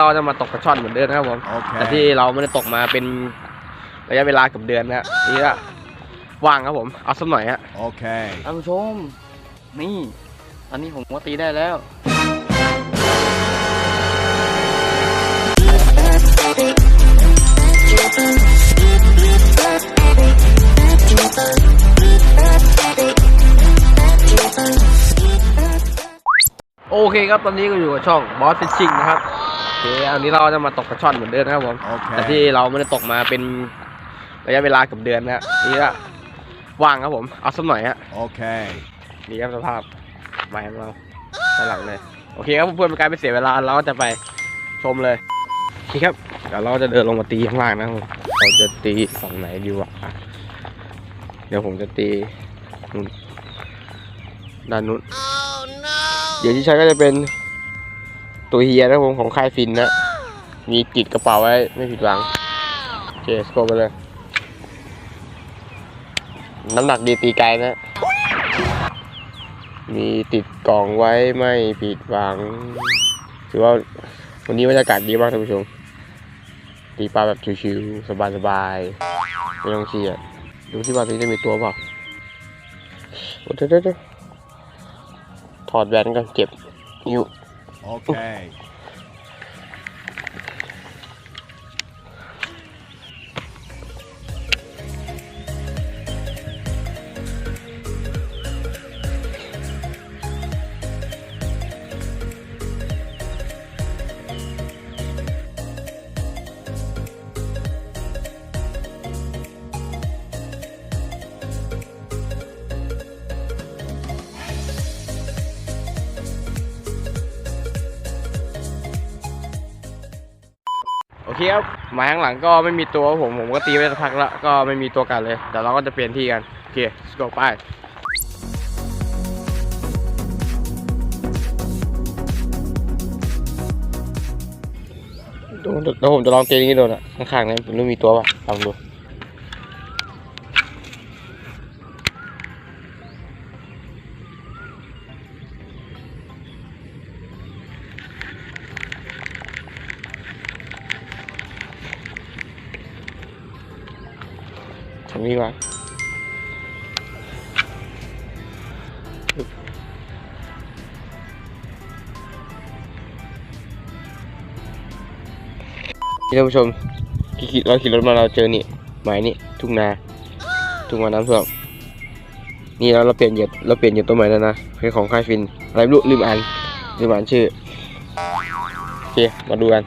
เราจะมาตกปลาช่อนเหมือนเดิมนะครับผมแต่ที่เราไม่ได้ตกมาเป็นระยะเวลาเกับเดือนนะฮะนี่ก็ว่างครับผม เอาสักหน่อยฮะ Okay. ท่านผู้ชม นี่ตอนนี้ผมก็ตีได้แล้ว โอเคครับ ตอนนี้ก็อยู่กับช่องบอสฟิชชิ่งนะครับโอ เคอันนี้เราจะมาตกปลาช่อนเหมือนเดิมนะครับผมแต่ที่ Okay. เราไม่ได้ตกมาเป็นระยะเวลาเกับเดือนนะฮะนี่ก็ว่างครับผม เอาสักหน่อยฮะ Okay. นี่ครับสภาพไม้ของเราด้านหลังเลย โอเคครับเพื่อนๆเป็นการไม่เสียเวลาเราก็จะไปชมเลยโอเคครับ เดี๋ยวเราจะเดินลงมาตีข้างล่างนะครับผมเราจะตีฝั่งไหนดีวะอะเดี๋ยวผมจะตีนู่นด้านนู้นเดี๋ยวที่ใช้ก็จะเป็น ตัวเฮียนะครับผมของค่ายฟินนะ มีติดกระเป๋าไว้ไม่ผิดหวังโอเคสโกไปเลย น้ำหนักดีตีไกลนะ มีติดกล่องไว้ไม่ผิดหวัง ถือว่าวันนี้บรรยากาศดีมากท่านผู้ชม ตีปลาแบบชิวๆสบายๆ ไม่ต้องเครียดดูที่ว่าตรงนี้จะมีตัวเปล่าโอ้เดี๋ยวถอดแหวนกันเก็บนิ้ว Okay. โอเครับหมายข้างหลังก็ไม่มีตัวผมผมก็ตีไปสักพักแล้วก็ไม่มีตัวกันเลยเดี๋ยวเราก็จะเปลี่ยนที่กันโอเค let's go ไปดูเดี๋ยวผมจะลองเกมนี้ดูนะข้างๆนี้ผมรู้มีตัวป่ะลองดู ทำนี้ก่อนท่านผู้ชมขี่เราขี่รถมาเราเจอนี่หมายนี่ทุ่งนาทุ่งนาน้ำท่วมนี่เราเราเปลี่ยนเหยียดเราเปลี่ยนเหยียดตัวใหม่แล้วนะเป็นของค่ายฟินอะไรไม่รู้ลืมอ่านลืมอ่านชื่อโอเคมาดูกัน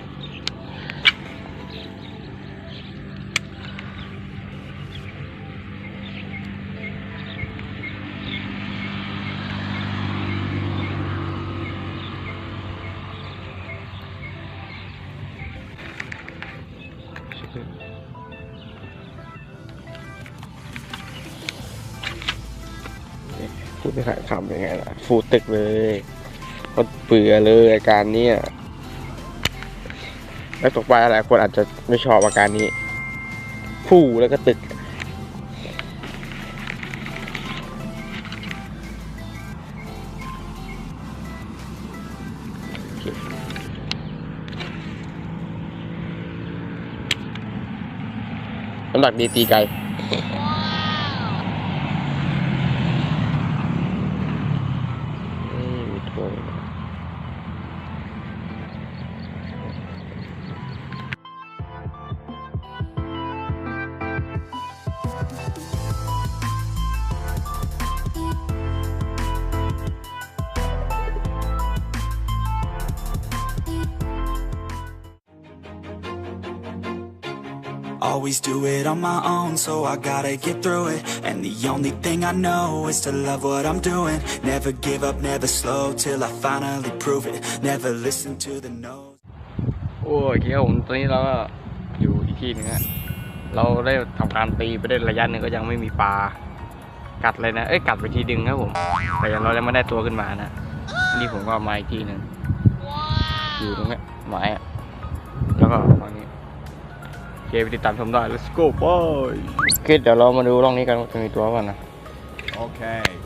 พูดไม่ขาดคำยังไงล่ะ ฟูตึกเลยก็เปื่อเลยอาการเนี้ยแล้วตกปลาหลายคนอาจจะไม่ชอบอาการนี้ ฟูแล้วก็ตึก หนักดีตีไกล Always do it on my own, so I gotta get through it. And the only thing I know is to love what I'm doing. Never give up, never slow till I finally prove it. Never listen to the no's. โอ้ยครับผมตอนนี้เราก็อยู่อีกที่นึงฮะเราได้ทำการตีไปได้ระยะหนึ่งก็ยังไม่มีปลา กัดเลยนะ เอ้ย กัดไปทีดึงครับผม แต่ยังเรายังไม่ได้ตัวขึ้นมานะ นี่ผมก็มาอีกที่หนึ่งอยู่ตรงนี้หมายอะ เคไปติดตามชมได้ let's go boy โอเคเดี๋ยวเรามาดูร่องนี้กันว่าจะมีตัวป่ะนะ Okay. โ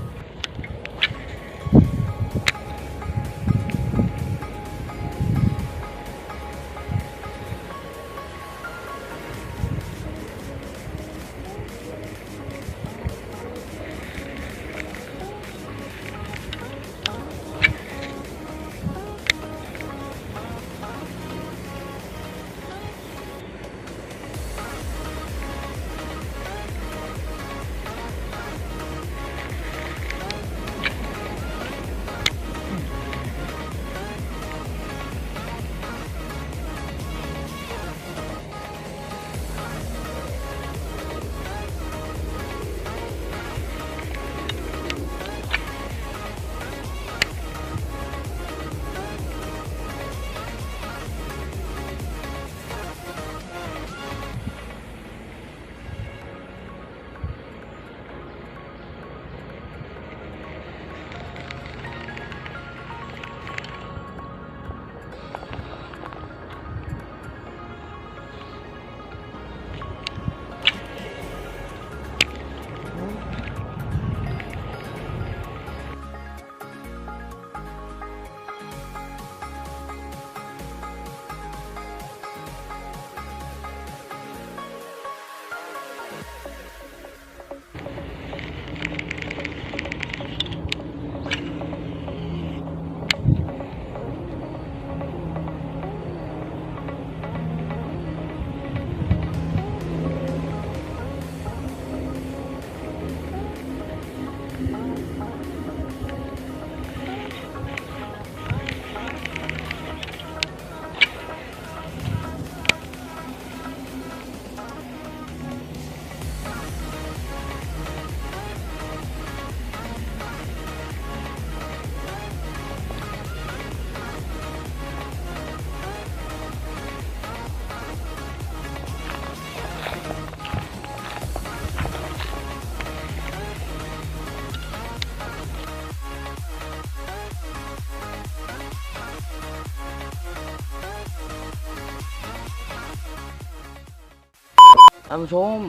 ท่านผู้ชม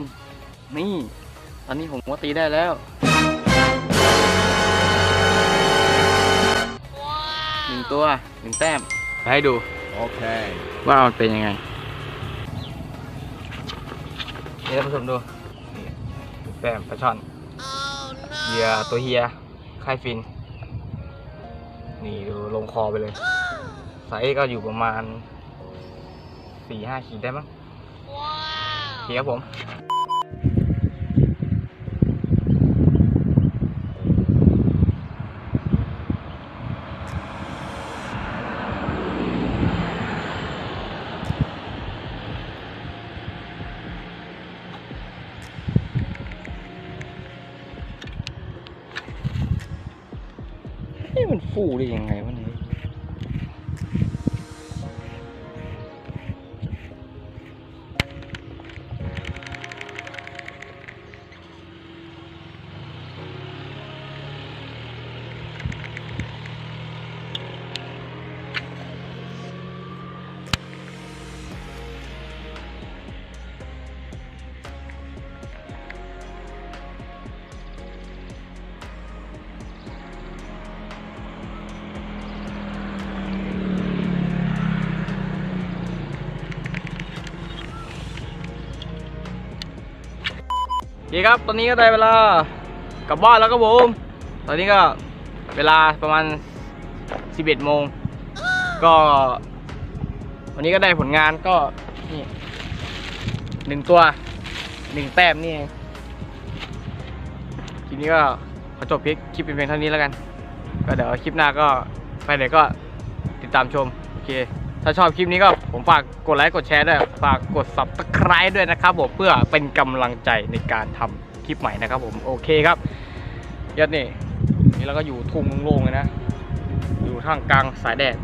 นี่ตอนนี้ผมก็ตีได้แล้ว หนึ่งตัวหนึ่งแต้มไปให้ดู Okay. ว่ามันเป็นยังไงนี่ท่านผู้ชมดู นี่แต้มปลาช่อนเหยื่อตัวเฮียค่ายฟิน นี่ดูลงคอไปเลยไซส์ก็อยู่ประมาณสี่ห้าขีดได้มั้งโอ เคครับผมมันฟูได้ยังไงวะ เนี่ยดีครับ ตอนนี้ก็ได้เวลากลับบ้านแล้วครับผม ตอนนี้ก็เวลาประมาณ 11โมง ก็ วันนี้ก็ได้ผลงานก็ นี่หนึ่งตัวหนึ่งแต้มนี่เองทีนี้ก็ขอจบคลิปคลิปเป็นเพียงเท่านี้แล้วกัน ก็เดี๋ยวคลิปหน้าก็ไปไหนก็ติดตามชม โอเค ถ้าชอบคลิปนี้ก็ผมฝากกดไลค์กดแชร์ด้วย ฝากกด subscribe ด้วยนะครับผมเพื่อเป็นกำลังใจในการทำคลิปใหม่นะครับผมโอเคครับยัดนี่นี่เราก็อยู่ทุ่งโล่งเลยนะ อยู่ท่ามกลางสายแดด